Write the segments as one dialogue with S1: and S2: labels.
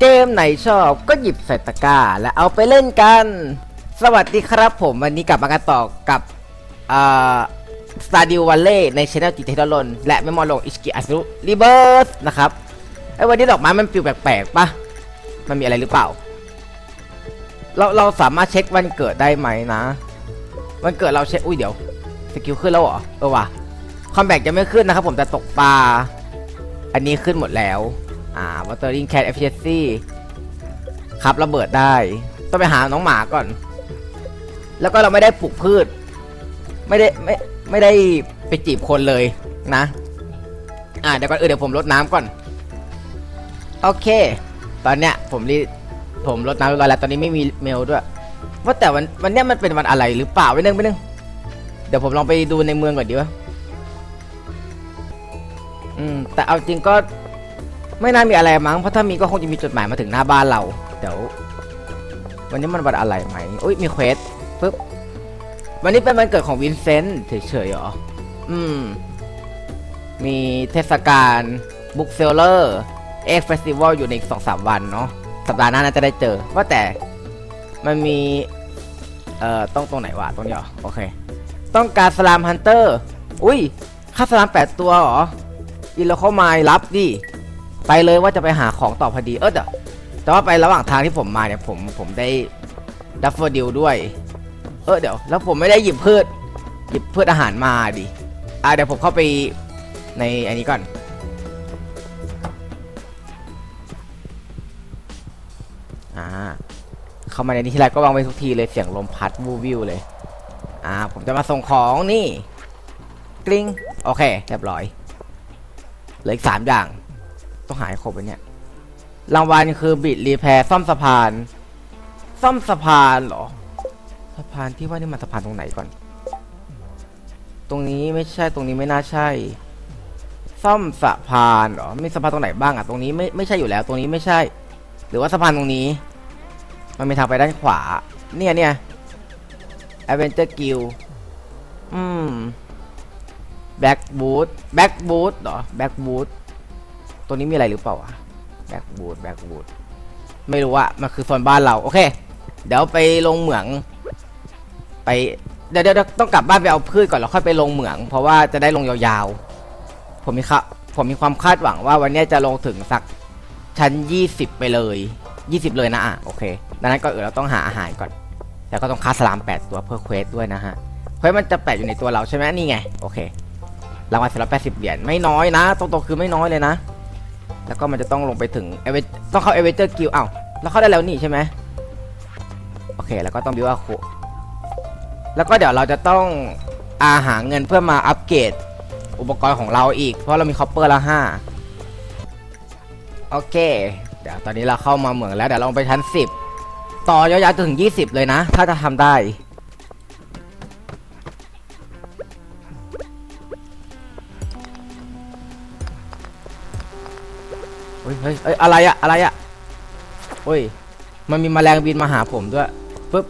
S1: เกมไหนชอบก็หยิบใส่ตะกร้าและเอาไปเล่นกัน สวัสดีครับผมวันนี้กลับมากันต่อกับอ่าสตาร์ดิววัลเล่ในช anel จิตเทดลนและเมมอลงอิสกิอัสรุรีเบิร์สนะครับไอ้วันนี้ดอกไม้มันปิวแปลกๆปะมันมีอะไรหรือเปล่า เราเราสามารถเช็ควันเกิดได้ไหมนะ วันเกิดเราเช็คอุ้ยเดี๋ยวสกิลขึ้นแล้วเหรอเออว่ะคอมแบกจะไม่ขึ้นนะครับผมแต่ตกปลาอันนี้ขึ้นหมดแล้ว อ่า watering cat efficiency ครับระเบิดได้ ต้องไปหาน้องหมาก่อน แล้วก็เราไม่ได้ปลูกพืช ไม่ได้ไม่ไม่ได้ไปจีบคนเลยนะ อ่าเดี๋ยวก่อนเออเดี๋ยวผมลดน้ำก่อน โอเค ตอนเนี้ยผมรีผมลดน้ำเรียบร้อยแล้วตอนนี้ไม่มีเมลด้วย ว่าแต่วันวันเนี้ยมันเป็นวันอะไรหรือเปล่าไปนึงไปนึงเดี๋ยวผมลองไปดูในเมืองก่อนดีวะอืมแต่เอาจริงก็ ไม่น่ามีอะไรมั้งเพราะถ้ามีก็คงจะมีจดหมายมาถึงหน้าบ้านเราเดี๋ยววันนี้มันวันอะไรไหมอุ้ยมีเควสปึ๊บวันนี้เป็นวันเกิดของวินเซนต์เฉยๆหรออืม มีเทศกาลบุ๊กเซลเลอร์เอ็กเฟสติวัลอยู่ในอีกสองสามวันเนาะสัปดาห์หน้าน่าจะได้เจอ ว่าแต่มันมี เอ่อต้องตรงไหนวะตรงนี้หรอโอเค ต้องการสลามฮันเตอร์ อุ้ยค่าสลามแปดตัวหรออินโลเข้ามรับดิ ไปเลยว่าจะไปหาของต่อพอดีเออเดี๋ยวแต่ว่าไประหว่างทางที่ผมมาเนี่ยผมผมได้ดัฟเฟอร์ดิลด้วย เออเดี๋ยว แล้วผมไม่ได้หยิบพืชหยิบพืชอาหารมาดิอะเดี๋ยวผมเข้าไปในอันนี้ก่อน อ่า เข้ามาในนี้ทีไรก็วางไว้ทุกทีเลยเสียงลมพัดวูวิวเลย อ่า ผมจะมาส่งของนี่ กริ๊งโอเค เรียบร้อย เหลืออีกสามอย่าง ต้องหาให้ครบไปเนี่ย รางวัลคือบิดรีแพร์ซ่อมสะพาน ซ่อมสะพานเหรอ สะพานที่ว่านี่มันสะพานตรงไหนก่อน ตรงนี้ไม่ใช่ตรงนี้ไม่น่าใช่ ซ่อมสะพานเหรอมีสะพานตรงไหนบ้างอะตรงนี้ไม่ไม่ใช่อยู่แล้ว ตรงนี้ไม่ใช่ หรือว่าสะพานตรงนี้ มันมีทางไปด้านขวา เนี่ยเนี่ย Adventure Guild อืม Back Boot Back Boot เหรอ Back Boot ตัวนี้มีอะไรหรือเปล่าวะ Back Boot Back Boot ไม่รู้อะมันคือโซนบ้านเรา โอเค เดี๋ยวไปลงเหมือง ไปเดี๋ยวเดี๋ยวต้องกลับบ้านไปเอาพืชก่อนแล้วค่อยไปลงเหมือง เพราะว่าจะได้ลงยาวๆ ผมมีค่ะผมมีความคาดหวังว่าวันนี้จะลงถึงสักชั้น 20 ไปเลย 20 เลยนะอะโอเคดังนั้นก็เออเราต้องหาอาหารก่อน แล้วก็ต้องฆ่าสลาม 8 ตัวเพื่อเควสด้วยนะฮะเควสมันจะแปะอยู่ในตัวเราใช่ไหมนี่ไง โอเครางวัลสำหรับ80เหรียญไม่น้อยนะตรงๆคือไม่น้อยเลยนะ แล้วก็มันจะต้องลงไปถึง Ave- ต้องเข้าเอเวเจอร์กิลอ้าวแล้วเข้าได้แล้วนี่ใช่ไหมโอเคแล้วก็ต้องบิวว่าโคแล้วก็เดี๋ยวเราจะต้องอาหาเงินเพื่อมาอัปเกรดอุปกรณ์ของเราอีก เพราะเรามีคอปเปอร์ละห้าโอเค เดี๋ยวตอนนี้เราเข้ามาเหมืองแล้วเดี๋ยวเราลงไปชั้น 10 ต่อยาวๆจนถึง 20 เลยนะ ถ้าจะทำได้ ฮ้ยเฮ้ยอะไรอะอะไรอะโอ้ย มันมีแมลงบินมาหาผมด้วยปึ๊บ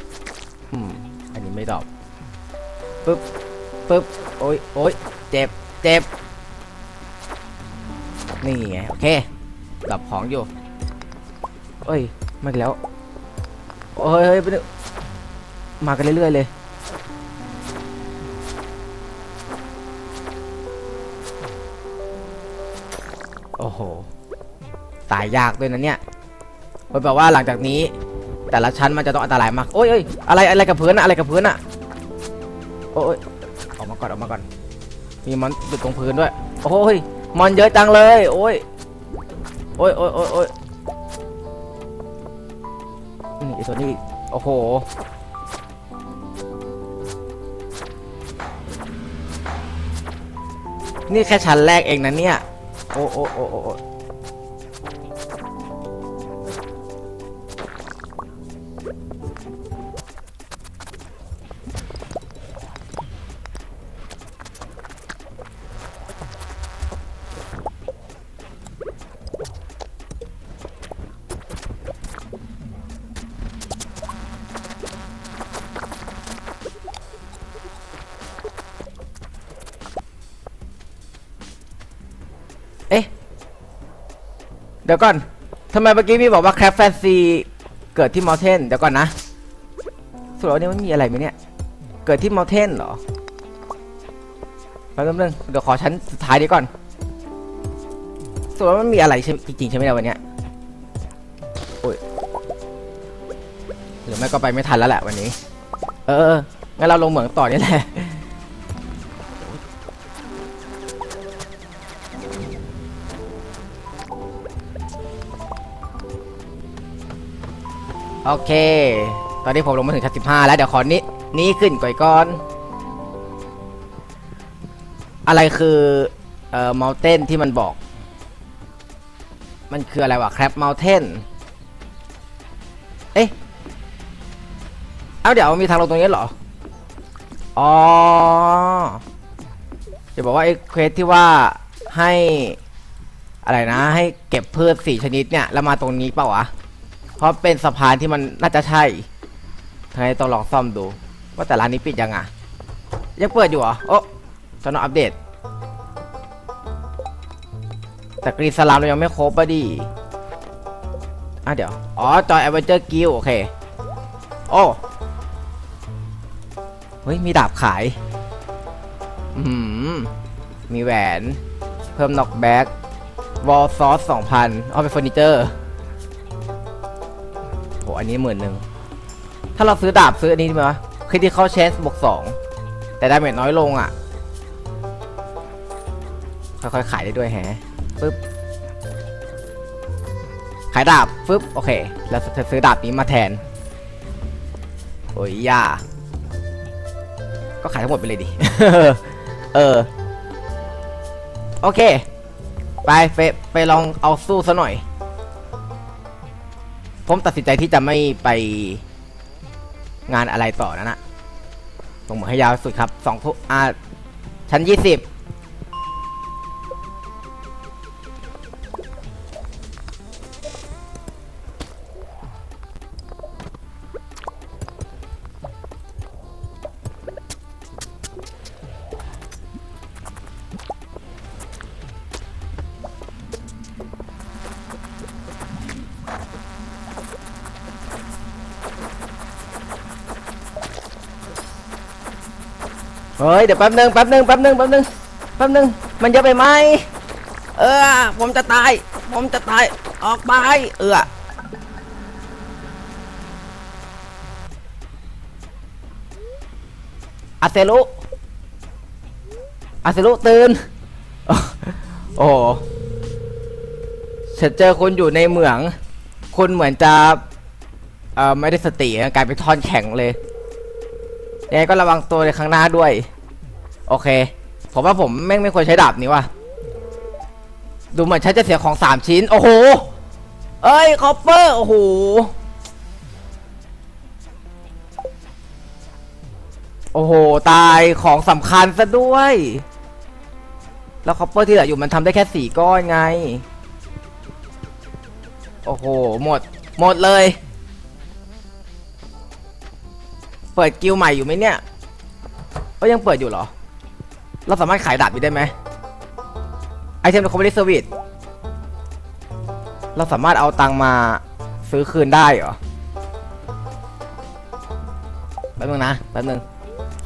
S1: อืมอันนี้ไม่ตอบปึ๊บปึ๊บโอ้ยโอ้ยเจ็บเจ็บนี่ไงโอเคดับของอยู่เอ้ยมาอีกแล้วโอ้ยเฮ้ยไปดูมากันเรื่อยๆเลยโอ้โห ตายยากด้วยนะเนี่ยมันแปลว่าหลังจากนี้ แต่ละชั้นมันจะต้องอันตรายมากโอ้ยเอ้ยอะไรอะไรกับพื้นอะอะไรกับพื้นอะโอ้ยออกมาก่อนออกมาก่อน มีมันติดตรงพื้นด้วยโอ้ยมอนเยอะจังเลยโอ้ยโอ้ยโอ้ยโอ้ยโอ้ยนี่ไอตัวนี้โอ้โหนี่แค่ชั้นแรกเองนะเนี่ย โอ้โอ้โอ้โอ้ เดี๋ยวก่อนทำไมเมื่อกี้พี่บอกว่าแครปแฟนซีเกิดที่มอเทนเดี๋ยวก่อนนะสรุปว่าเนี่มันมีอะไรไหมเนี่ย เกิดที่มอเทนเหรอแป๊บนึงเดี๋ยวขอชั้นสุดท้ายดีก่อนสรุปว่ามันมีอะไรจริงๆใช่ไหมเนี่ยวันเนี้ยโอ้ยหรือไม่ก็ไปไม่ทันแล้วแหละวันนี้ เออเอองั้นเราลงเหมืองต่อนี่แหละ โอเค ตอนนี้ผมลงมาถึงชั้นสิบห้าแล้ว เดี๋ยวขอนี้นี้ขึ้นก่อนก่อน อะไรคือ เอ่อม u n เทนที่มันบอก มันคืออะไรวะ crab mountain เอ๊ะ เอาเดี๋ยวมีทางลงตรงนี้เหรอ อ๋อจะบอกว่าไอ้เควสที่ว่าให้อะไรนะ ให้เก็บพืชสี่ชนิดเนี่ย แล้วมาตรงนี้เปล่าวะ เพราะเป็นสะพานที่มันน่าจะใช่ทางนี้ต้องลองซ่อมดู ว่าแต่ร้านนี้ปิดยังอะ ยังเปิดอยู่เหรอ โอ้ตอนนอัปเดต แต่กรีสลามเรายังไม่ครบป่ะดิอะเดี๋ยว อ๋อ จอยแอเวนเจอร์กิลโอเค โอ้เฮ้ย มีดาบขาย อืมมีแหวน เพิ่มน็อกแบ็กวอลซอสสองพันเอาเป็นเฟอร์นิเจอร์ อันนี้หมื่นหนึ่งถ้าเราซื้อดาบซื้ออันนี้ดีไหมวะคริติคอลเชนส์บวกสองแต่ดาเมจน้อยลงอะ ค่อยๆขายได้ด้วยแฮะปึ๊บขายดาบปึ๊บโอเค แล้วจะซื้อดาบนี้มาแทน โอ้ยย่าก็ขายทั้งหมดไปเลยดิ เออ โอเค ไปไปไปลองเอาสู้ซะหน่อย ผมตัดสินใจที่จะไม่ไปงานอะไรต่อนะนะลงหมือนให้ยาวสุดครับสองทุอ่าชั้นยี่สิบ เฮ้ยเดี๋ยวแป๊บนึงแป๊บนึงแป๊บนึงแป๊บนึงแป๊บนึงมันเยอะไปไหมเออผมจะตาย ผมจะตายออกไปเอออาเซลุอาเซลุตื่นโอ้โหฉันเจอคนอยู่ในเหมืองคุณเหมือนจะเอ่อไม่ได้สติกลายเป็นท่อนแข็งเลย ยังไงก็ระวังตัวในข้างหน้าด้วย โอเค ผมว่าผมแม่งไม่ควรใช้ดาบนี้ว่ะ ดูเหมือนฉันจะเสียของสามชิ้น โอ้โห เอ้ยคอปเปอร์ โอ้โห โอ้โห ตายของสำคัญซะด้วย แล้วคอปเปอร์ที่เหลืออยู่มันทำได้แค่สี่ก้อนไง โอ้โห หมด หมดเลย เปิดกิลใหม่อยู่ไหมเนี่ยก็ยังเปิดอยู่เหรอ เราสามารถขายดาบนี้ได้ไหมไอเทมในคอมมิชเซอร์วิสเราสามารถเอาตังมาซื้อคืนได้เหรอแป๊บนึงนะแป๊บนึง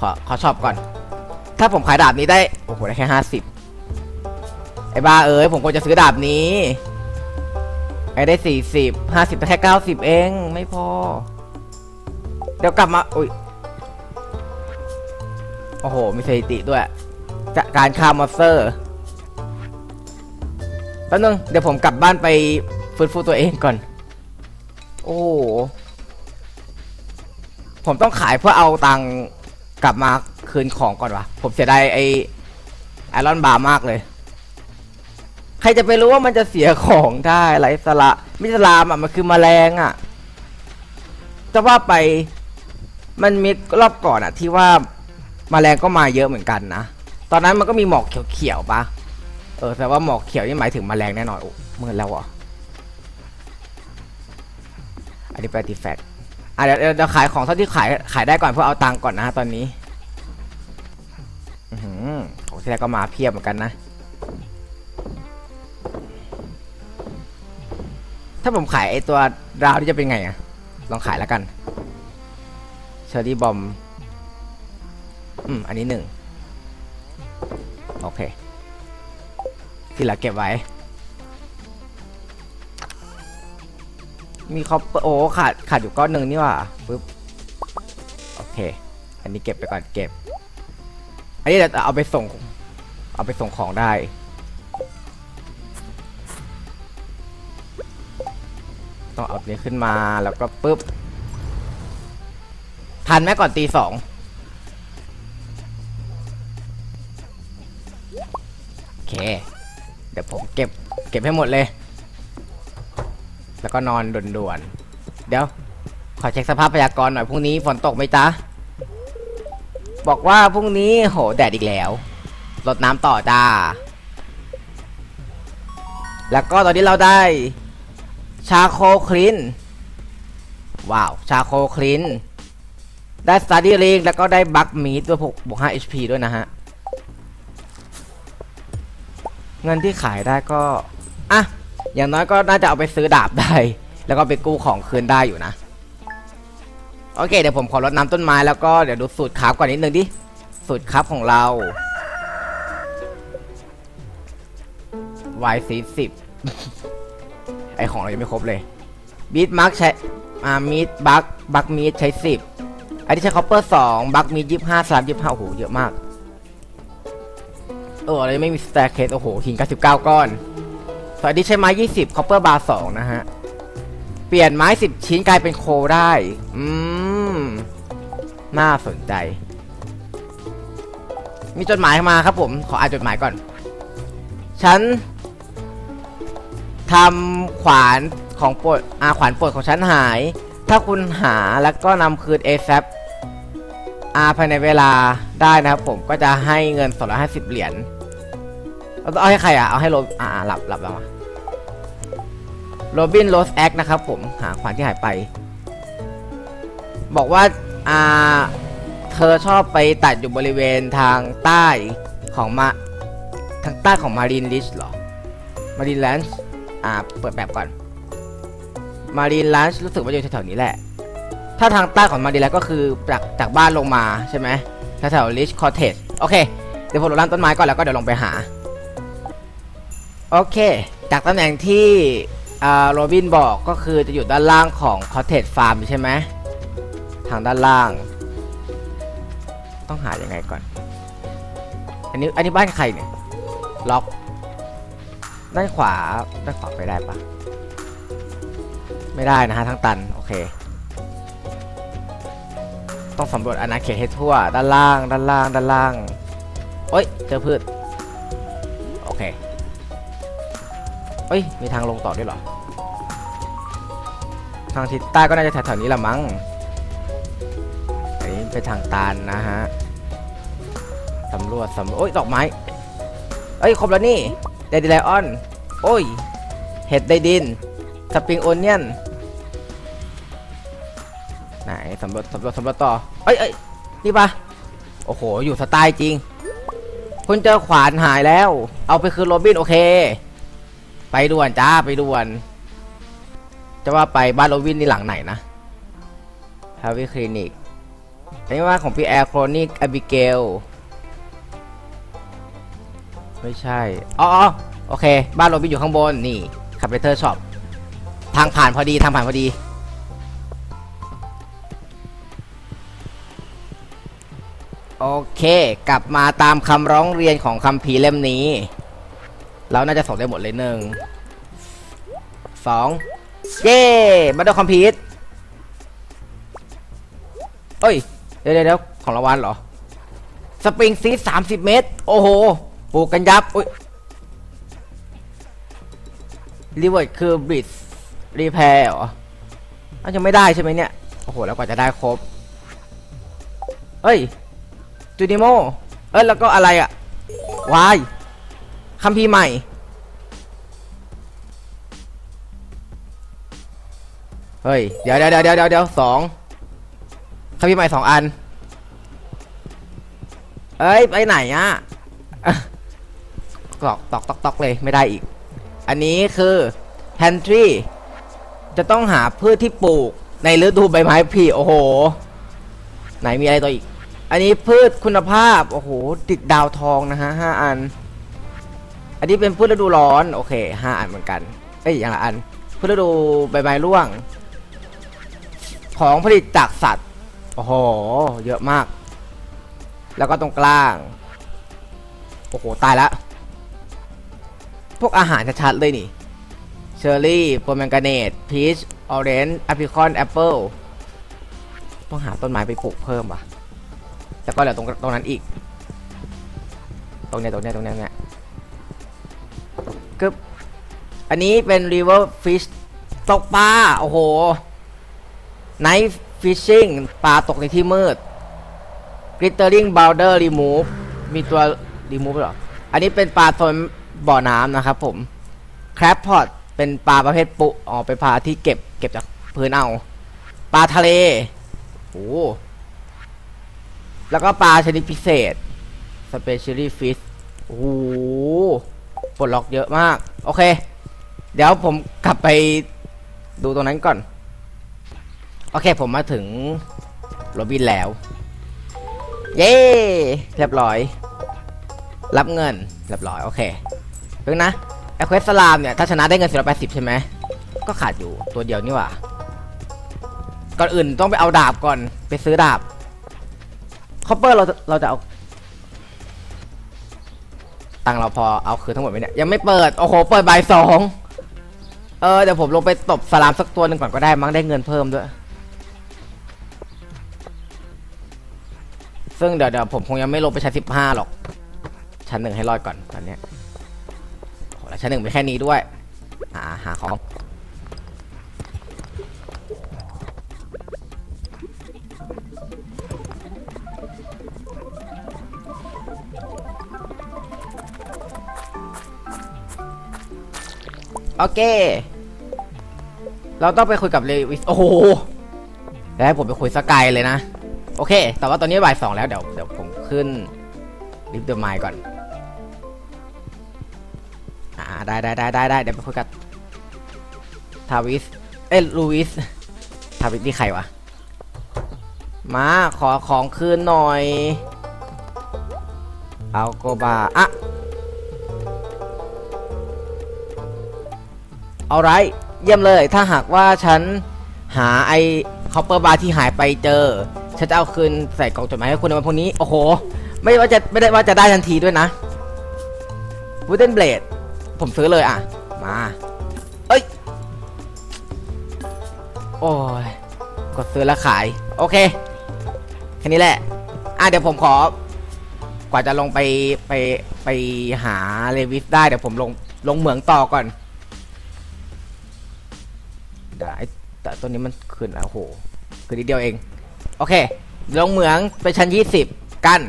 S1: ขอขอชอบก่อน ถ้าผมขายดาบนี้ได้ โอ้โห ได้แค่ห้าสิบไอ้บ้าเอ้ยผมควรจะซื้อดาบนี้ ไอ้ได้สี่สิบห้าสิบแต่แค่เก้าสิบเอง ไม่พอ เดี๋ยวกลับมา อุ้ย โอ้โห มีสถิติด้วยจากการฆ่ามอนสเตอร์แป๊บนึงเดี๋ยวผมกลับบ้านไปฟื้นฟูตัวเองก่อน โอ้โหผมต้องขายเพื่อเอาตังค์กลับมาคืนของก่อนวะผมเสียดายไอไอรอนบาร์มากเลย ใครจะไปรู้ว่ามันจะเสียของได้ไรสละมิสลามอะมันคือมแมลงอะ จะว่าไปมันมีรอบก่อนอะ ที่ว่า มาแมลงก็มาเยอะเหมือนกันนะ ตอนนั้นมันก็มีหมอกเขียวๆปะเออแต่ว่าหมอกเขียวนี่หมายถึงมแมลงแน่นอนโอ้เมื่อแล้วเหรออันนี้เป็นติแฟกอะเดี๋ยวเดี๋ยวขายของเท่าที่ขายขายได้ก่อนเพื่อเอาตังค์ก่อนนะตอนนี้ของที่แรกก็มาเพียบเหมือนกันนะ ถ้าผมขายไอตัวดาวนี่จะเป็นไงอะลองขายแล้วกันเชอรี่บอม อืม อันนี้หนึ่งโอเค ที่เหลือเก็บไว้ มีคอปเปอร์โอ้ขาดขาดอยู่ก้อนหนึ่งนี่ว่าปึ๊บโอเค อันนี้เก็บไปก่อนเก็บ อันนี้เดี๋ยวเอาไปส่ง เอาไปส่งของได้ต้องเอาเนี้ขึ้นมาแล้วก็ปึ๊บ ทันไหมก่อนตีสอง เค เดี๋ยวผมเก็บเก็บให้หมดเลย แล้วก็นอนด่วนๆ เดี๋ยว ขอเช็คสภาพพยากรณ์หน่อยพรุ่งนี้ฝนตกไหมจ๊ะ บอกว่าพรุ่งนี้โหแดดอีกแล้วรดน้ำต่อจ้า แล้วก็ตอนนี้เราได้ชาโคคลิน ว้าว ชาโคคลิน ได้สตาร์ดี้ลิงแล้วก็ได้บัคมีดด้วยพวกบวก5 HP ด้วยนะฮะ เงินที่ขายได้ก็อะอย่างน้อยก็น่าจะเอาไปซื้อดาบได้ แล้วก็ไปกู้ของคืนได้อยู่นะ โอเค เดี๋ยวผมขอรดน้ำต้นไม้แล้วก็เดี๋ยวดูสูตรคราฟก่อนนิดนึงดิ สูตรคราฟของเรา y สี่สิบไอของเรายังไม่ครบเลยบีทมาร์กใช้อ่ามีดบักบักมีดใช้สิบไอันนี้ใช้คอปเปอร์สองบักมีดยี่ห้าสามยี่ห้าโอ้โหเยอะมาก เอออะไรไม่มีสแตร์เคสโอ้โหหินเก้าสิบเก้อนสวนอันนี้ใช้ไม้ยี่สิบคอปเปอร์บาร์สองนะฮะ เปลี่ยนไม้สิบชิ้นกลายเป็นโคได้ อืม น่าสนใจ มีจดหมายมาครับผม ขออ่านจดหมายก่อน ฉันทำขวานของปรดอาขวานปรดของฉันหาย ถ้าคุณหาแล้วก็นำคืน a อ a p อาภายในเวลาได้นะครับผมก็จะให้เงิน250เหรียญเอาให้ใครอะ เอาให้โรอ่าหลับหลับแล้วมาโรบินโรสแอคนะครับผมหาขวานที่หายไป บอกว่าอ่าเธอชอบไปตัดอยู่บริเวณทางใต้ของมาทางใต้ของมารีนลิชเหรอมารีนแลนช์อ่า เปิดแบบก่อน มารีนแลนช์รู้สึกว่าอยู่แถวๆนี้แหละ ถ้าทางใต้ของมารีแลนช์ก็คือจากจากบ้านลงมาใช่ไหมแถวๆลิชคอเทจโอเค เดี๋ยวผมลดน้ำต้นไม้ก่อนแล้วก็เดี๋ยวลงไปหา โอเค จากตำแหน่งที่อ่าโรบินบอกก็คือจะอยู่ด้านล่างของคอเทจฟาร์มใช่ไหมทางด้านล่าง ต้องหายังไงก่อน อันนี้อันนี้บ้านใครเนี่ย ล็อก ด้านขวาด้านขวาไปได้ปะไม่ได้นะฮะทั้งตัน โอเค ต้องสำรวจอาณาเขตให้ทั่ว ด้านล่าง ด้านล่าง ด้านล่าง โอ้ย เจอพืช โอเคเอ้ย มีทางลงต่อด้วยเหรอ ทางทิศใต้ก็น่าจะแถวๆนี้ละมั้ง อันนี้เป็นทางตันนะฮะ สำรวจสำรวจโอ้ย ดอกไม้ เอ้ย ครบแล้วนี่เดดิไลออน โอ้ย เห็ดไดดิน สปริงโอเนียน ไหนสำรวจสำรวจสำรวจต่อ เอ้ยเอ้ยนี่ปะโอ้โห อยู่สไตล์จริง คุณเจอขวานหายแล้ว เอาไปคืนโรบินโอเค ไปด่วนจ้าไปด่วน จะว่าไปบ้านโรบินนี่หลังไหนนะฮาวิคลินิกอันนี้ว่าของพี่แอร์โครนิกอบิเกล ไม่ใช่ อ๋อโอเค บ้านโรบินอยู่ข้างบน นี่คาเปเตอร์ช็อป ทางผ่านพอดี ทางผ่านพอดี โอเค กลับมาตามคำร้องเรียนของคำพีร์เล่มนี้ เราน่าจะส่งได้หมดเลยหนึ่งสองเย้มาดูคอมพิวต์เอ้ย เดี๋ยวเดี๋ยวของรางวัลเหรอ สปริงซีสามสิบเมตร โอ้โห ปลูกกันยับอุ้ยรีเวิร์ดคือบริดรีแพร์เหรออ้าวยังไม่ได้ใช่ไหมเนี่ย โอ้โห แล้วกว่าจะได้ครบ เอ้ย จูนิโมเอ้ยแล้วก็อะไรอะวายคัมภีร์ใหม่ เฮ้ย เดี๋ยวเดี๋ยวเดี๋ยวเดี๋ยวเดี๋ยวสองคัมภีร์ใหม่สองอัน เอ้ย ไปไหนอะ่ะตอกตอกตอกตอกเลยไม่ได้อีก อันนี้คือ pantry จะต้องหาพืชที่ปลูกในฤดูใบไม้ผลิโอ้โห ไหนมีอะไรต่ออีก อันนี้พืชคุณภาพ โอ้โห ติดดาวทองนะฮะห้าอัน อันนี้เป็นพืชฤดูร้อน โอเคห้าอันเหมือนกัน เอ้ยอย่างละอัน พืชฤดูใบไม้ร่วง ของผลิตจากสัตว์ โอ้โห เยอะมาก แล้วก็ตรงกลาง โอ้โห ตายละ พวกอาหารชัดๆเลยนี่ เชอร์รี่โปรแมงกาเนตพีชออเรนจ์แอปริคอนแอปเปิลต้องหาต้นไม้ไปปลูกเพิ่มว่ะ แล้วก็เหลือตรงตรงนั้นอีก ตรงเนี้ยตรงเนี้ยตรงเนี้ยเนี่ยกึบอันนี้เป็น river fish ตกปลา โอ้โห night fishing ปลาตกในที่มืด glittering boulder remove มีตัว remove หรอ อันนี้เป็นปลาโซนบ่อน้ำนะครับผม crab pot เป็นปลาประเภทปุอ๋อเป็นปลาที่เก็บเก็บจากพื้นเอา ปลาทะเล โอ้ แล้วก็ปลาชนิดพิเศษ specially fish โอ้โหปลดล็อกเยอะมาก โอเค เดี๋ยวผมกลับไปดูตรงนั้นก่อน โอเคผมมาถึงโรบินแล้ว เย้ เรียบร้อย รับเงิน เรียบร้อย โอเคเพิ่งนะไอเควสสลามเนี่ย ถ้าชนะได้เงิน 480 ใช่ไหม ก็ขาดอยู่ตัวเดียวนี่หว่า ก่อนอื่นต้องไปเอาดาบก่อน ไปซื้อดาบ คอปเปอร์เราจะเราจะเอาตังเราพอเอาคืนทั้งหมดไหมเนี่ยยังไม่เปิด โอ้โห เปิดบ่ายสองเออเดี๋ยวผมลงไปตบสลามสักตัวหนึ่งก่อนก็ได้มั้งได้เงินเพิ่มด้วย ซึ่งเดี๋ยวเดี๋ยวผมคงยังไม่ลงไปชั้นสิบห้าหรอก ชั้นหนึ่งให้รอดก่อนตอนเนี้ยโหแล้วชั้นหนึ่งมีแค่นี้ด้วย อ่าหาของ โอเค เราต้องไปคุยกับเลวิส โอ้โหแล้วให้ผมไปคุยสกายเลยนะ โอเค แต่ว่าตอนนี้บ่ายสองแล้ว เดี๋ยวเดี๋ยวผมขึ้นลิฟต์เดอะไมล์ก่อน อ่า ได้ได้ได้ได้ได้เดี๋ยวไปคุยกับทาวิส เอ้ยลูวิส ทาวิสนี่ใครวะ มาขอของคืนหน่อย เอาโกบา อะ เอาไรเยี่ยมเลย ถ้าหากว่าฉันหาไอ้คอปเปอร์บาร์ที่หายไปเจอ ฉันจะเอาคืนใส่กล่องจดหมายให้คุณในวันพรุ่งนี้ โอ้โห ไม่ว่าจะไม่ได้ว่าจะได้ทันทีด้วยนะวูดเดนเบลดผมซื้อเลยอะ มา เอ้ย โอ้ย กดซื้อแล้วขาย โอเค แค่นี้แหละ อะเดี๋ยวผมขอ กว่าจะลงไปไปไปหาเลวิสได้เดี๋ยวผมลงลงเหมืองต่อก่อน ดี๋ยวไอ้แต่ตัวนี้มันขึ้นแล้วโหคือนิดเดียวเอง โอเค ลงเหมืองไปชั้น 20 กัน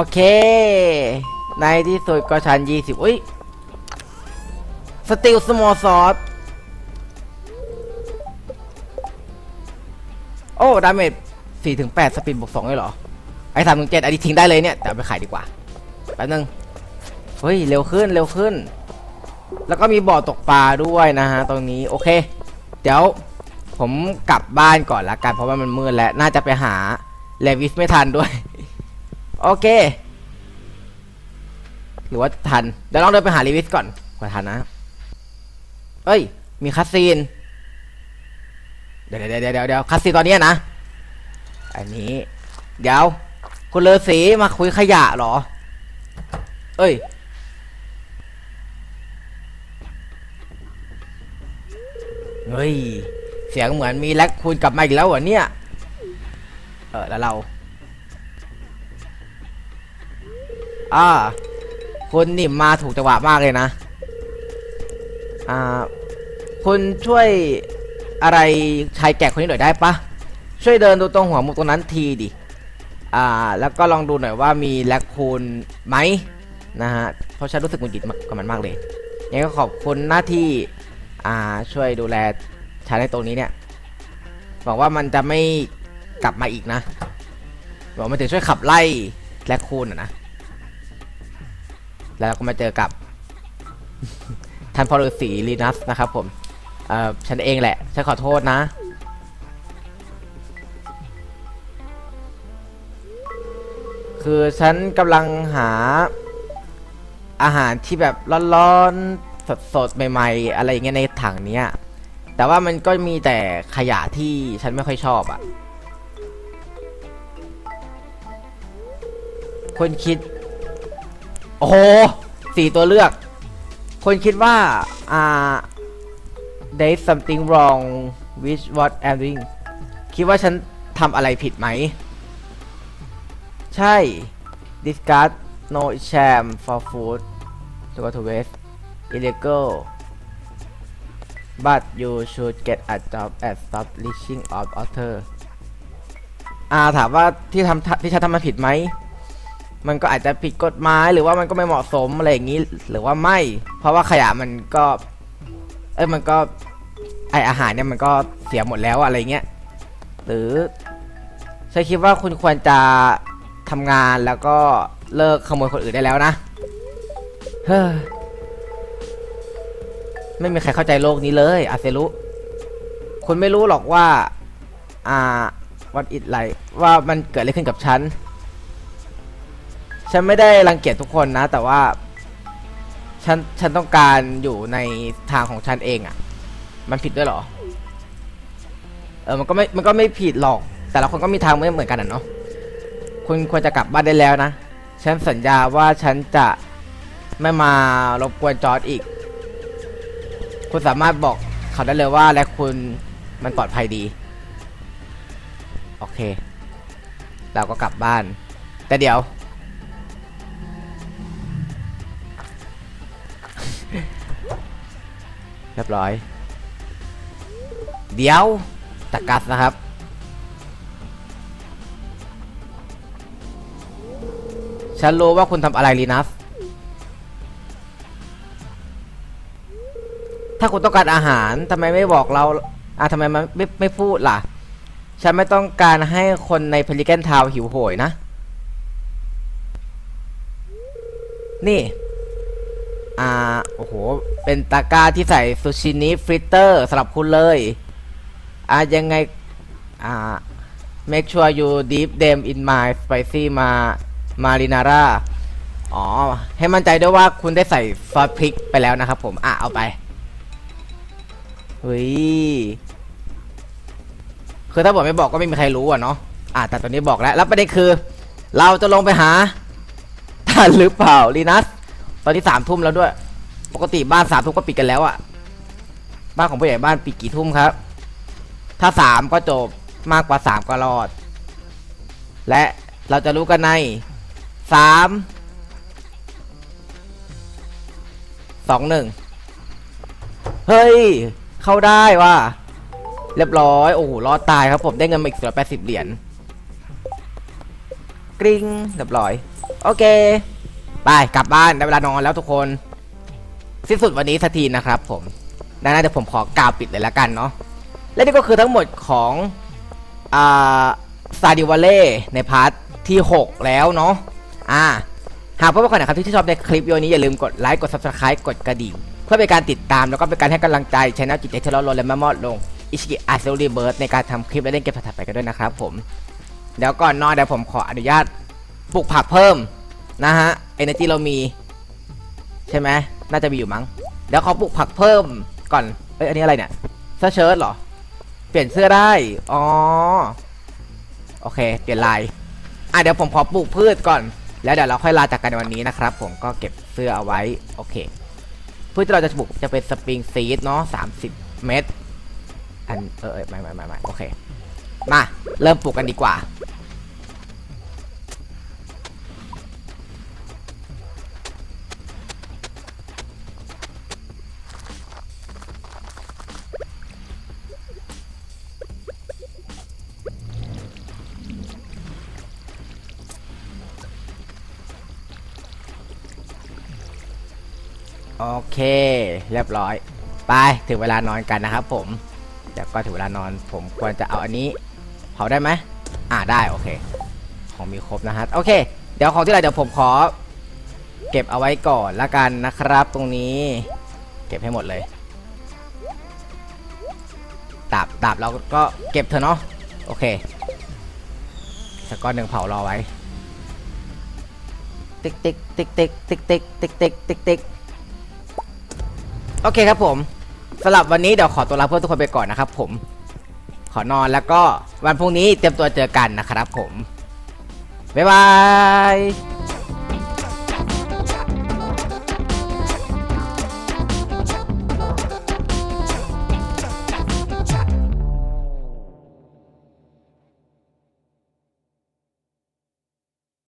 S1: โอเค ในที่สุดก็ชั้น20อุ้ยสติลสมอลซอสโอ้ ดาเมจ4ถึง8สปินบวก2เลยเหรอ ไอ้3ถึง7อันนี้ทิ้งได้เลยเนี่ย แต่เอาไปขายดีกว่า แป๊บนึง เฮ้ย เร็วขึ้นเร็วขึ้น แล้วก็มีบ่อตกปลาด้วยนะฮะ ตรงนี้ โอเค เดี๋ยวผมกลับบ้านก่อนละกัน เพราะว่ามันมืดแล้ว น่าจะไปหาเลวิสไม่ทันด้วย โอเค หรือว่าทัน เดี๋ยวลองเดินไปหาลีวิสก่อนกว่าทันนะ เอ้ย มีคัสซีน เดี๋ยวเดี๋ยวเดี๋ยวเดี๋ยวคัสซีนตอนนี้นะ อันนี้ เดี๋ยว คุณเลอสีมาคุยขยะหรอ เอ้ย เฮ้ย เสียงเหมือนมีแล็กคูณกลับมาอีกแล้วเหรอเนี่ย เออแล้วเรา อ่าคุณนิ่มมาถูกจังหวะมากเลยนะ อ่า คุณช่วยอะไรชายแก่คนนี้หน่อยได้ปะ ช่วยเดินดูตรงหัวมุมตรงนั้นทีดิ อ่า แล้วก็ลองดูหน่อยว่ามีแลคคูนไหมนะฮะ เพราะฉันรู้สึกหงุดหงิดมากกับมันมากเลยยังก็ขอบคุณหน้าที่ อ่า ช่วยดูแลฉันในตรงนี้เนี่ย หวังว่ามันจะไม่กลับมาอีกนะหวังมันถึงช่วยขับไล่แลคคูนนะ แล้วเราก็มาเจอกับ ท่านพอฤาษีลีนัสนะครับผมเอ่อฉันเองแหละ ฉันขอโทษนะ คือฉันกำลังหาอาหารที่แบบร้อนๆ สดๆ ใหม่ ๆ อะไรอย่างเงี้ยในถังเนี้ย แต่ว่ามันก็มีแต่ขยะที่ฉันไม่ค่อยชอบอะ่ะคนคิด โอ้โหสี่ตัวเลือก คนคิดว่า อ่า there's something wrong with what I'm doing คิดว่าฉันทำอะไรผิดไหม ใช่ discard no sham for food to go to waste illegal but you should get a job at stop leaching of water อ่าถามว่าที่ทำที่ฉันทำมันผิดไหม มันก็อาจจะผิดกฎหมายหรือว่ามันก็ไม่เหมาะสมอะไรอย่างนี้หรือว่าไม่ เพราะว่าขยะมันก็ เอ้ยมันก็ไออาหารเนี่ยมันก็เสียหมดแล้วอะไรเงี้ยหรือฉันคิดว่าคุณควรจะทำงานแล้วก็เลิกขโมยคนอื่นได้แล้วนะเฮ้อไม่มีใครเข้าใจโลกนี้เลยอาเซรุคุณไม่รู้หรอกว่า อ่าวันอิดไรว่ามันเกิดอะไรขึ้นกับฉัน ฉันไม่ได้รังเกียจทุกคนนะ แต่ว่า ฉัน ฉันต้องการอยู่ในทางของฉันเองอะ่ะ มันผิดด้วยเหรอ เออ มันก็ไม่ มันก็ไม่ผิดหรอก แต่ละคนก็มีทางไม่เหมือนกันอะเนาะ คุณควรจะกลับบ้านได้แล้วนะ ฉันสัญญาว่าฉันจะไม่มารบกวนจอร์ดอีก คุณสามารถบอกเขาได้เลยว่าและคุณมันปลอดภัยดี โอเค เราก็กลับบ้าน แต่เดี๋ยว รียบร้อย เดี๋ยวตะกัสนะครับ ฉันรู้ว่าคุณทำอะไรลีนัส ถ้าคุณต้องการอาหารทำไมไม่บอกเราอะทำไมมันไม่ไม่พูดล่ะ ฉันไม่ต้องการให้คนในพลิแกนทาวหิวโหยนะ นี่ อ่าโอ้โห เป็นตะกร้าที่ใส่ซูชินิฟริตเตอร์สำหรับคุณเลย อ่ายังไง อ่า make sure you dip them in my spicy มามารินาร่าอ๋อ ให้มั่นใจด้วยว่าคุณได้ใส่ซอสพริกไปแล้วนะครับผม อะ เอาไปเฮ้ยคือถ้าบอกไม่บอกก็ไม่มีใครรู้อะเนาะอะแต่ตอนนี้บอกแล้ว แล้วประเด็นคือ เราจะลงไปหาท่านหรือเปล่าลีนัส อนนี้สามทุ่มแล้วด้วย ปกติบ้านสามทุ่มก็ปิดกันแล้วอะบ้านของผู้ใหญ่บ้านปิดกี่ทุ่มครับ ถ้าสามก็จบมากกว่าสามก็รอด และเราจะรู้กันในสามสองหนึ่งเฮ้ย เข้าได้ว่ะเรียบร้อย โอ้โหรอดตายครับผมได้เงินมาอีกสี่แปดสิบเหรียญกริ๊งเรียบร้อย โอเค ไปกลับบ้านได้เวลานอนแล้วทุกคน สิ้นสุดวันนี้สักทีนะครับผมดังนั้นเดี๋ยวผมขอกล่าวปิดเลยละกันเนาะและนี่ก็คือทั้งหมดของอ่าซาดิวาเล่ในพาร์ทที่ 6 แล้วเนาะอ่าหากเพื่อนๆคนไหนครับที่ชอบในคลิปวิดีโอนี้อย่าลืมกดไลค์กด subscribe กดกระดิ่ง เพื่อเป็นการติดตามแล้วก็เป็นการให้กำลังใจชแนลจิตใจที่ลดลงและไม่มอดลงอิชิกิอาเซลรีเบิร์ดในการทำคลิปและเล่นเกมถัดไปกันด้วยนะครับผมเดี๋ยวก่อนนอนเดี๋ยวผมขออนุญาตปลูกผักเพิ่มนะฮะ energy เรามี ใช่ไหมน่าจะมีอยู่มั้งเดี๋ยวขอปลูกผักเพิ่มก่อนเอ้ยอันนี้อะไรเนี่ยเสื้อเชิ้ตเหรอ เปลี่ยนเสื้อได้ อ๋อ โอเค เปลี่ยนลาย อะเดี๋ยวผมขอปลูกพืชก่อน แล้วเดี๋ยวเราค่อยลาจากกันในวันนี้นะครับ ผมก็เก็บเสื้อเอาไว้ โอเค พืชที่เราจะปลูกจะเป็นสปริงซีดเนาะ30เม็ด อันเออเออไม่ไม่ไม่ไม่โอเค มา เริ่มปลูกกันดีกว่า โอเค เรียบร้อย ไปถึงเวลานอนกันนะครับผมเดี๋ยวก็ถึงเวลานอนผมควรจะเอาอันนี้เผาได้ไหมอ่าได้โอเค ของมีครบนะฮะโอเค เดี๋ยวของที่เหลือเดี๋ยวผมขอ เก็บเอาไว้ก่อนละกันนะครับ ตรงนี้ เก็บให้หมดเลยดาบดาบเราก็เก็บเถอะเนาะโอเคสักก้อนหนึ่งเผารอไว้ ติ๊กติ๊กติ๊กติ๊กติ๊กติ๊กติ๊กติ๊กติ๊ก โอเคครับผมสำหรับวันนี้เดี๋ยวขอตัวลาเพื่อนทุกคนไปก่อนนะครับผม ขอนอนแล้วก็วันพรุ่งนี้เตรียมตัวเจอกันนะครับผม บ๊ายบาย